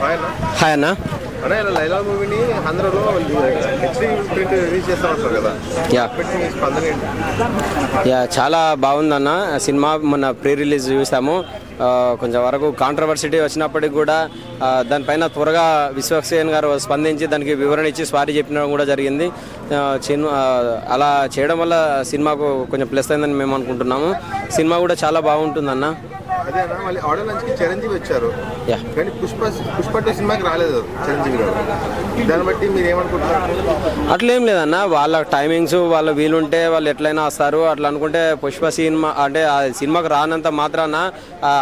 Hi అన్న. అనే ఇలా లైలా మూవీని ఆంధ్రలో హెచ్డి ప్రింట్ రిలీజ్ చేస్తా ఉంటారు కదా. యా. స్పందన చాలా బాగుందన్న సినిమా మొన్న ప్రీ రిలీజ్ చూసాము కొంచెం వరకు కాంట్రవర్సిటీ వచ్చినప్పటికి కూడా దానిపైన త్వరగా విశ్వక్సేన్ గారు స్పందించి దానికి వివరణ ఇచ్చి స్వారీ చెప్పడం కూడా జరిగింది. అలా చేయడం వల్ల సినిమాకు కొంచెం ప్లస్ అయిందని మేము అనుకుంటున్నాము. సినిమా కూడా చాలా బాగుంటుందన్న అదే అన్న మళ్ళీ ఆడియో చిరంజీవి వచ్చారు. కానీ పుష్ప పుష్ప టూ సినిమాకి రాలేదు చిరంజీవి గారు. దాన్ని బట్టి మీరు ఏమనుకుంటున్నారు అట్లేం లేదన్న వాళ్ళ టైమింగ్స్ వాళ్ళ వీలుంటే వాళ్ళు ఎట్లయినా వస్తారు. అట్లా అనుకుంటే పుష్ప సినిమా అంటే ఆ సినిమాకి రానంత మాత్రాన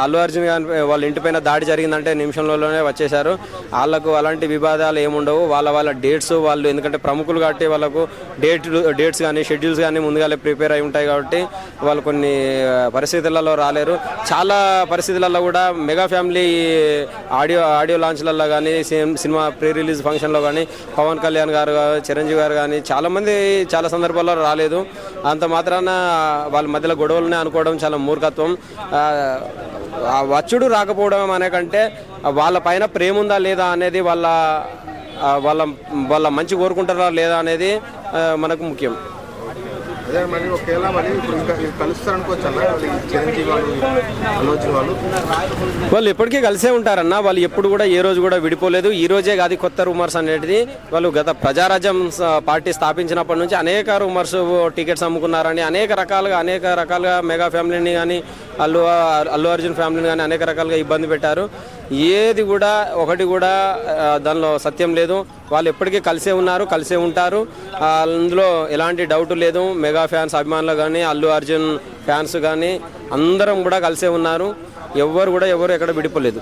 అల్లు అర్జున్ గారి వాళ్ళ ఇంటిపైన దాడి జరిగిందంటే నిమిషంలోనే వచ్చేసారు వాళ్ళకు అలాంటి వివాదాలు ఏముండవు. వాళ్ళ వాళ్ళ డేట్స్ వాళ్ళు ఎందుకంటే ప్రముఖులు కాబట్టి వాళ్ళకు డేట్ డేట్స్ కానీ షెడ్యూల్స్ కానీ ముందుగానే ప్రిపేర్ అయి ఉంటాయి కాబట్టి వాళ్ళు కొన్ని పరిస్థితులలో రాలేరు. చాలా పరిస్థితులలో కూడా మెగా ఫ్యామిలీ ఆడియో ఆడియో లాంచ్లలో కానీ సినిమా ప్రీ రిలీజ్ ఫంక్షన్లో కానీ పవన్ కళ్యాణ్ గారు చిరంజీవి గారు కానీ చాలామంది చాలా సందర్భాల్లో రాలేదు. అంత మాత్రాన వాళ్ళ మధ్యలో గొడవలనే అనుకోవడం చాలా మూర్ఖత్వం. వచ్చుడు రాకపోవడం అనే కంటే వాళ్ళ పైన ప్రేమ ఉందా లేదా అనేది వాళ్ళ వాళ్ళ వాళ్ళ మంచి కోరుకుంటారా లేదా అనేది మనకు ముఖ్యం. అదే మళ్ళీ ఒకేలా మళ్ళీ ఇప్పుడు ఇంకా మీరు అన్న వాళ్ళు చిరంజీవి వాళ్ళు వాళ్ళు. వాళ్ళు ఎప్పటికీ కలిసే ఉంటారన్న. వాళ్ళు ఎప్పుడు కూడా ఏ రోజు కూడా విడిపోలేదు. ఈ రోజే కాదు కొత్త రూమర్స్ అనేది వాళ్ళు గత ప్రజారాజ్యం పార్టీ స్థాపించినప్పటి నుంచి అనేక రూమర్స్ టికెట్స్ అమ్ముకున్నారని అనేక రకాలుగా అనేక రకాలుగా మెగా ఫ్యామిలీని కానీ అల్లు అల్లు అర్జున్ ఫ్యామిలీని కానీ అనేక రకాలుగా ఇబ్బంది పెట్టారు. ఏది కూడా ఒకటి కూడా దానిలో సత్యం లేదు. వాళ్ళు ఎప్పటికీ కలిసే ఉన్నారు కలిసే ఉంటారు. అందులో ఎలాంటి డౌట్ లేదు. మెగా ఫ్యాన్స్ అభిమానులు కానీ అల్లు అర్జున్ ఫ్యాన్స్ కానీ అందరం కూడా కలిసే ఉన్నారు. ఎవ్వరు కూడా ఎవరు ఎక్కడ విడిపోలేదు.